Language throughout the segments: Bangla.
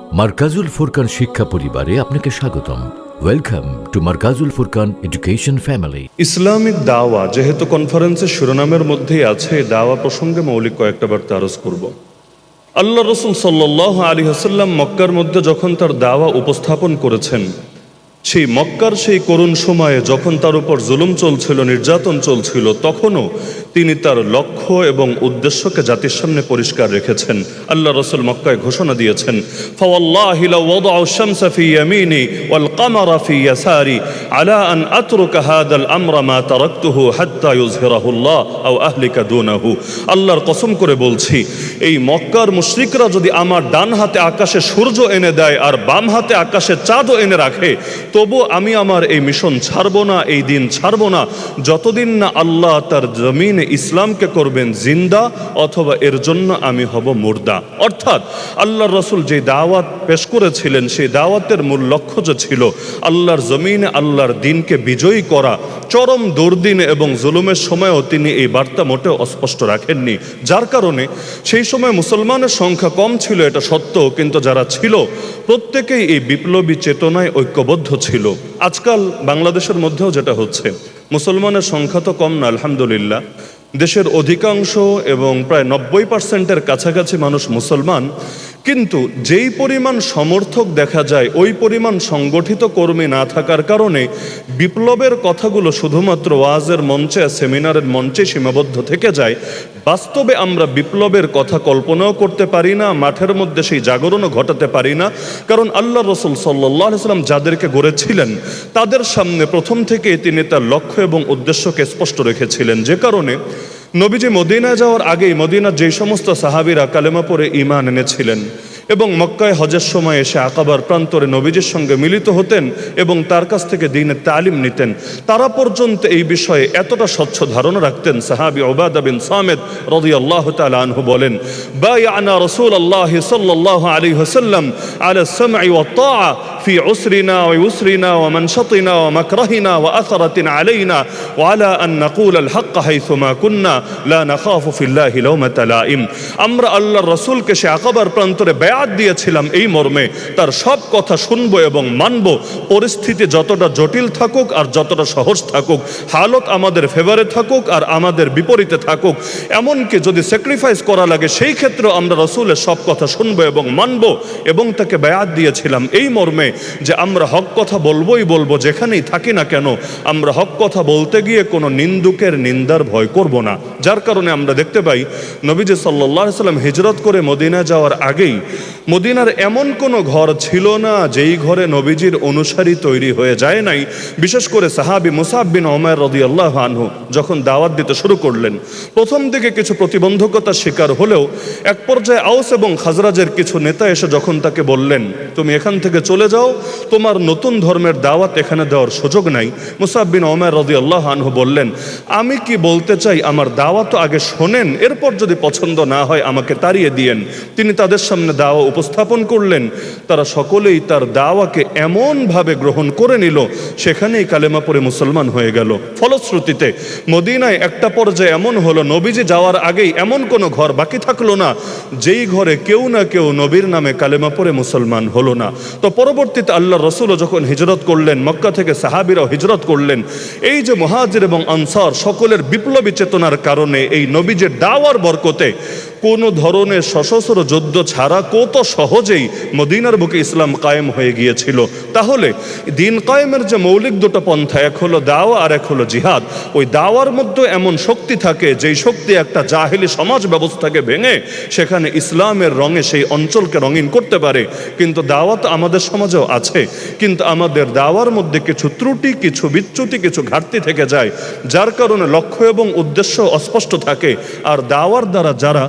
মার্কাজুল ফুরকান শিক্ষা পরিবারে আপনাকে স্বাগতম। Welcome to Markazul Furqan education family Islamic Dawah, যেহেতু কনফারেন্সের শিরোনামের মধ্যেই আছে দাওয়া প্রসঙ্গে মৌলিক কয়েকটা বার্তা আরজ করব। আল্লাহ রসুল সাল্লাহ আলী হাসাল্লাম মক্কার মধ্যে যখন তার দাওয়া উপস্থাপন করেছেন, সেই মক্কার সেই করুণ সময়ে যখন তার উপর জুলুম চলছিল, নির্যাতন চলছিল, তখনও তিনি তার লক্ষ্য এবং উদ্দেশ্যকে জাতির সামনে পরিষ্কার রেখেছেন। আল্লাহ রসুল মক্কায় ঘোষণা দিয়েছেন আল্লাহর কসম করে বলছি, এই মক্কার মুশরিকরা যদি আমার ডান হাতে আকাশে সূর্য এনে দেয় আর বাম হাতে আকাশে চাঁদও এনে রাখে, তবু আমি আমার এই মিশন ছাড়বো না, এই দিন ছাড়বো না। যতদিন না আল্লাহ তার জমিন ইসলামকে করবেন জিন্দা অথবা এর জন্য আমি হব মুর্দা। অর্থাৎ আল্লাহর রসুল যে দাওয়াত পেশ করেছিলেন, সেই দাওয়াতের মূল লক্ষ্য যে ছিল আল্লাহর জমিনে আল্লাহর দিনকে বিজয়ী করা। চরম দুর্দিন এবং জুলুমের সময়ও তিনি এই বার্তা মোটেও অস্পষ্ট রাখেননি। যার কারণে সেই সময় মুসলমানের সংখ্যা কম ছিল, এটা সত্য কিন্তু যারা ছিল, প্রত্যেকেই এই বিপ্লবী চেতনায় ঐক্যবদ্ধ ছিল। আজকাল বাংলাদেশের মধ্যেও যেটা হচ্ছে, মুসলমানের সংখ্যা তো কম না, আলহামদুলিল্লাহ। দেশের অধিকাংশ এবং প্রায় নব্বই পার্সেন্টের কাছাকাছি মানুষ মুসলমান কিন্তু যেই পরিমাণ সমর্থক দেখা যায়, ওই পরিমাণ সংগঠিত কর্মী না থাকার কারণে বিপ্লবের কথাগুলো শুধুমাত্র ওয়াজের মঞ্চে সেমিনারের মঞ্চে সীমাবদ্ধ থেকে যায়। বাস্তবে আমরা বিপ্লবের কথা কল্পনাও করতে পারি না, মাঠের মধ্যে সেই জাগরণও ঘটাতে পারি না। কারণ আল্লাহ রসুল সাল্লাহ সাল্লাম যাদেরকে গড়েছিলেন, তাদের সামনে প্রথম থেকে তিনি তার লক্ষ্য এবং উদ্দেশ্যকে স্পষ্ট রেখেছিলেন। যে কারণে নবীজি মদিনা যাওয়ার আগেই মদিনার যেই সমস্ত সাহাবিরা কালেমা পরে ইমান এনেছিলেন এবং মক্কায় হজের সময় এসে আকাবার প্রান্তরে নবীজির সঙ্গে মিলিত হতেন এবং তার কাছ থেকে দিনের তালিম নিতেন। তারা পর্যন্ত এই বিষয়ে এতটা স্বচ্ছ ধারণা রাখতেন, সাহাবি ওবাদা বিন সামেদ রদি আল্লাহ আনহু বলেন বাই আনা রসুল আল্লাহ সাল্লাহ আলী হাসাল্লাম আলা সামঈ ওয়া তাআ في عسرنا ويسرنا ومنشطنا ومكرهنا وأثرة علينا وعلى أن نقول الحق حيثما كنا لا نخاف في الله لومة لائم আমরা আল্লাহর রসুলকে সে আকাবার প্রান্তরে বেয়াত দিয়েছিলাম এই মর্মে তার সব কথা শুনবো এবং মানব পরিস্থিতি যতটা জটিল থাকুক আর যতটা সহজ থাকুক হালত আমাদের ফেভারে থাকুক আর আমাদের বিপরীতে থাকুক এমনকি যদি স্যাক্রিফাইস করা লাগে সেই ক্ষেত্রেও আমরা রসুলের সব কথা শুনবো এবং মানব এবং তাকে বেয়াত দিয়েছিলাম এই মর্মে যে আমরা হক কথা বলবোই বলব যেখানেই থাকি না কেন, আমরা হক কথা বলতে গিয়ে কোনো নিন্দুকের নিন্দার ভয় করব না। যার কারণে আমরা দেখতে পাই, নবীজি সাল্লাহ সাল্লাম হিজরত করে মদিনা যাওয়ার আগেই মদিনার এমন কোনো ঘর ছিল না যেই ঘরে নবীজির অনুসারী তৈরি হয়ে যায় নাই, বিশেষ করে সাহাবি মুসাব বিন ওমর রদি আল্লাহ আনহু, যখন দাওয়াত দিতে শুরু করলেন। প্রথম দিকে কিছু প্রতিবন্ধকতার শিকার হলেও এক পর্যায়ে আউস এবং খাজরাজের কিছু নেতা এসে যখন তাকে বললেন, তুমি এখান থেকে চলে যাও, তোমার নতুন ধর্মের দাওয়াত এখানে দেওয়ার সুযোগ নাই। মুসাব বিন ওমর রদি আল্লাহ আনহু বললেন, আমি কি বলতে চাই, আমার দাওয়াত আগে শোনেন, এরপর যদি পছন্দ না হয় আমাকে তাড়িয়ে দিয়েন। তিনি তাদের সামনে দাওয়া উপস্থাপন করলেন, তারা সকলেই তার দাওয়াকে এমনভাবে গ্রহণ করে নিল, সেখানেই কালেমা পরে মুসলমান হয়ে গেল। ফলশ্রুতিতে, মদিনায় একটা পর্যায়ে এমন হলো, নবীজি যাওয়ার আগেই এমন কোনো ঘর বাকি থাকল না, যেই ঘরে কেউ না কেউ নবীর নামে কালেমা পরে মুসলমান হলো না। তো পরবর্তীতে আল্লাহ রসুলও যখন হিজরত করলেন, মক্কা থেকে সাহাবিরাও হিজরত করলেন, এই যে মহাজির এবং আনসার সকলের বিপ্লবী চেতনার কারণে এই নবীজের দাওয়ার বরকতে কোনো ধরনের সশস্ত্র যুদ্ধ ছাড়া কত সহজেই মদিনার বুকে ইসলাম কায়েম হয়ে গিয়েছিল। তাহলে দিন কায়েমের যে মৌলিক দুটো পন্থা, এক হলো দাওয়া আর এক হলো জিহাদ, ওই দাওয়ার মধ্যে এমন শক্তি থাকে যেই শক্তি একটা জাহিলি সমাজ ব্যবস্থাকে ভেঙে সেখানে ইসলামের রঙে সেই অঞ্চলকে রঙিন করতে পারে। কিন্তু দাওয়াত আমাদের সমাজেও আছে, কিন্তু আমাদের দাওয়ার মধ্যে কিছু ত্রুটি, কিছু বিচ্যুতি, কিছু ঘাটতি থেকে যায়, যার কারণে লক্ষ্য এবং উদ্দেশ্য অস্পষ্ট থাকে। আর দাওয়ার দ্বারা যারা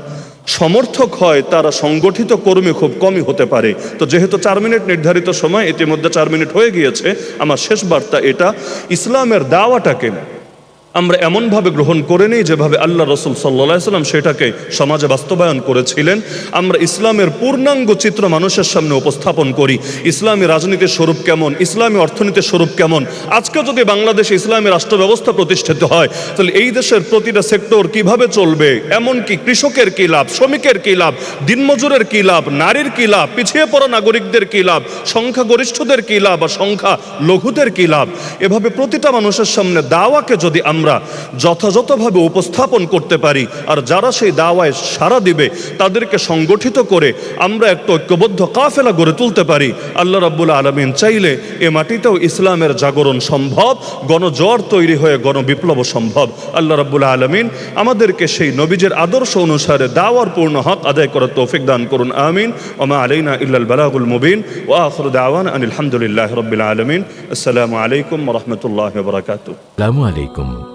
সমর্থক হয়, তারা সংগঠিত কর্মী খুব কমই হতে পারে। তো যেহেতু চার মিনিট নির্ধারিত সময়, ইতিমধ্যে চার মিনিট হয়ে গিয়েছে, আমার শেষ বার্তা এটা, ইসলামের দাওয়াটাকে আমরা এমনভাবে গ্রহণ করে নিই যেভাবে আল্লাহ রসুল সাল্লা সাল্লাম সেটাকে সমাজে বাস্তবায়ন করেছিলেন। আমরা ইসলামের পূর্ণাঙ্গ চিত্র মানুষের সামনে উপস্থাপন করি। ইসলামী রাজনীতির স্বরূপ কেমন? ইসলামী অর্থনীতির স্বরূপ কেমন? আজকে যদি বাংলাদেশে ইসলামী রাষ্ট্র ব্যবস্থা প্রতিষ্ঠিত হয়, তাহলে এই দেশের প্রতিটা সেক্টর কীভাবে চলবে? এমনকি কৃষকের কী লাভ, শ্রমিকের কী লাভ, দিনমজুরের কী লাভ, নারীর কী লাভ, পিছিয়ে পড়া নাগরিকদের কী লাভ, সংখ্যাগরিষ্ঠদের কী লাভ বা সংখ্যা লঘুদের কী লাভ? এভাবে প্রতিটা মানুষের সামনে দাওয়াকে যদি আমরা যথাযথভাবে উপস্থাপন করতে পারি। আর যারা সেই দাওয়ায় সাড়া দিবে, তাদেরকে সংগঠিত করে আমরা একটা ঐক্যবদ্ধ কাফেলা গড়ে তুলতে পারি। আল্লাহ রাব্বুল আলমিন চাইলে এ মাটিতেও ইসলামের জাগরণ সম্ভব গণজ্বর তৈরি হয়ে গণবিপ্লব সম্ভব। আল্লাহ রাব্বুল আলমিন আমাদেরকে সেই নবীজের আদর্শ অনুসারে দাওয়ার পূর্ণ হক আদায় করার তৌফিক দান করুন, আমিন। ওমা আলাইনা ইল্লাল বালাগুল মুবিন। ও আখর দাওয়ান আনিল হামদুলিল্লাহ রব্বিল আলমিন। আসসালামু আলাইকুম রহমতুল্লাহ বরাকাতু আসসালামু আলাইকুম।